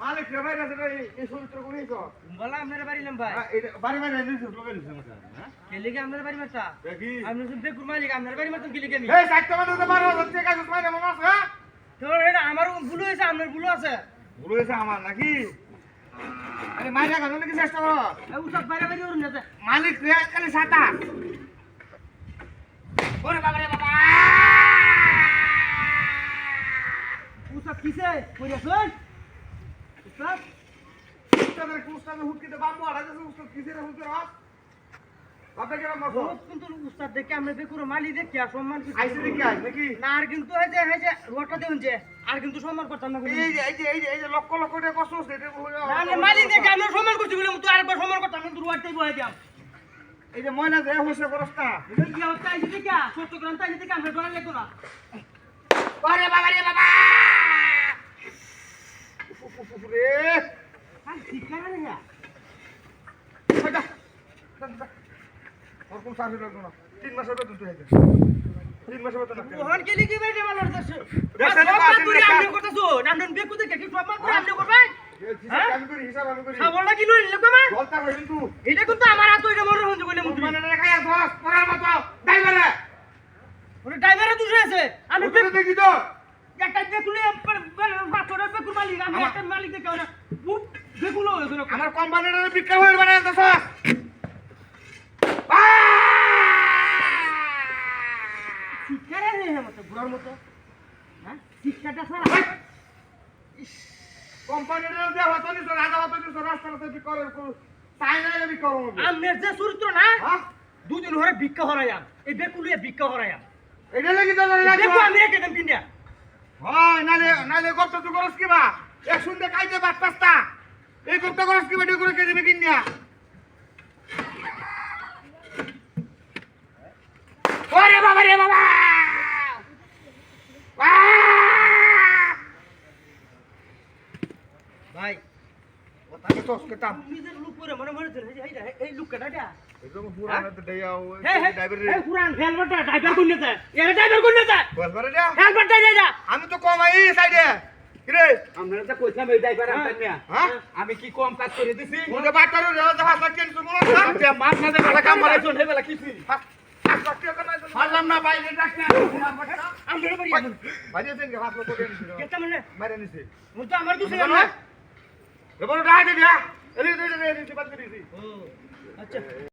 মালিক এই তো বলা আপনার বাড়ি নাম ভাই বাড়ি বাড়ি নিয়ে লোকে নিছে মাছ হ্যাঁ কেলিকে আপনার বাড়ি মারতা দেখি আপনি শুনতে কুরমালিক আপনার বাড়ি মারতাম কেলিকে এই মানে মাছ হ্যাঁ তো এটা ভুল হয়েছে আপনার ভুল আছে ভুল হয়েছে আমার নাকি? আরে মাইরা কেন নাকি চেষ্টা করো উসব বাইরে বাইরে করুন যাতে। মালিক খালি সাতা। ওরে বাবা রে বাবা। উসব কিসে? কইরাছুন উসব উস্তাদের উস্তাদের হুটকিতে বাম্বু আড়াইছে উস্তাদ কিসে রে হুটকে রাত বাপে কেন মাছ বহুত কিন্তু উস্তাদ দেখে আমরা বেকুর মালি দেখি আর সম্মান আইসে দেখি। আইস নাকি? না আর কিন্তু এই যে এই যে রোডটা দেউন যে আর কিন্তু সম্মান করতাম না এই যে এই যে এই যে এই যে লক্ষ লক্ষ টাকা কষ্ট হচ্ছে এটা না মালি দেখে আমরা সম্মান করছি বলে তো আরেকবার সম্মান করতাম কিন্তু রোডটাই বয়ে দিলাম এই যে ময়না যে হইছে খরচটা এটা কি হচ্ছে আইছে দেখে ছোট্ট তাই দেখে আমরা ডরা লাগতো না? ওরে বাবা রে বাবা! উফ, উফ, উফ, রে! আর শিক্ষা না। দেখা ওই যা, যা, যা। ওর কোনো চাকরি লাগবে না। তিন মাসের বেতন তুই। তিন মাসের বেতন। কি দেশে দেশে না। এটা কিন্তু আমার হাত ওইটা মনে হচ্ছে বলে মতো, ড্রাইভারে। আছে। আমি দেখি তো। একটা বাচ্চাটা বেকুল মালিক। আমি একটা মালিক দেখে বেকুলো হয়েছে আমার কোম্পানির বিক্রি হয়ে বানায় রে হে মতো। হ্যাঁ? শিক্ষাটা স্যার কোম্পানির দেওয়া হতো নি, তোর হতো নি, তোর রাস্তার করে, কোনো না এলে করব আমের যে চরিত্র না হ্যাঁ? দুদিন ধরে ভিক্ষা হরাইয়াম এই বেকুলিয়ে ভিক্ষা হরাইয়াম এটা লাগি তো দেখো আমি রেখে দেন কিনিয়া হয়, নালে নালে গপ্ত তুই করস কিবা এক শুনতে খাইতে বাদ পাস্তা এই গপ্ত করস কিবা করে ওরে বাবা রে বাবা! ভাই ওটাকে তোস কেতাম নিজের লুক করে মনে মনে হচ্ছে এই এই লুক কেটা এটা একদম পুরানো তো দেয়া ও হে হে ড্রাইভার এই পুরান হেলমেটটা ড্রাইভার কোন নেতা এর ড্রাইভার কোন নেতা বল করে হেলমেটটা দে আমি তো কম আই সাইডে কিরে আপনারা তো কইছিলাম এই ড্রাইভার আনতেন না হ্যাঁ? আমি কি কম কাজ করে দিছি? ওকে বাটারো রে জাহাজ লাগছে শুনো না। মাছ না দেখে কাম মারাইছো হে বেলা কিছু হারলাম না বাইরে ডাক না। আমি ধরে পারি বাইরে দেন হাত লোক দেন। কেতা মারে নিছে। তো আমার দুসে না। এবার ডাক দিয়া। এলি দে দে দে বাদ করিছি ও আচ্ছা।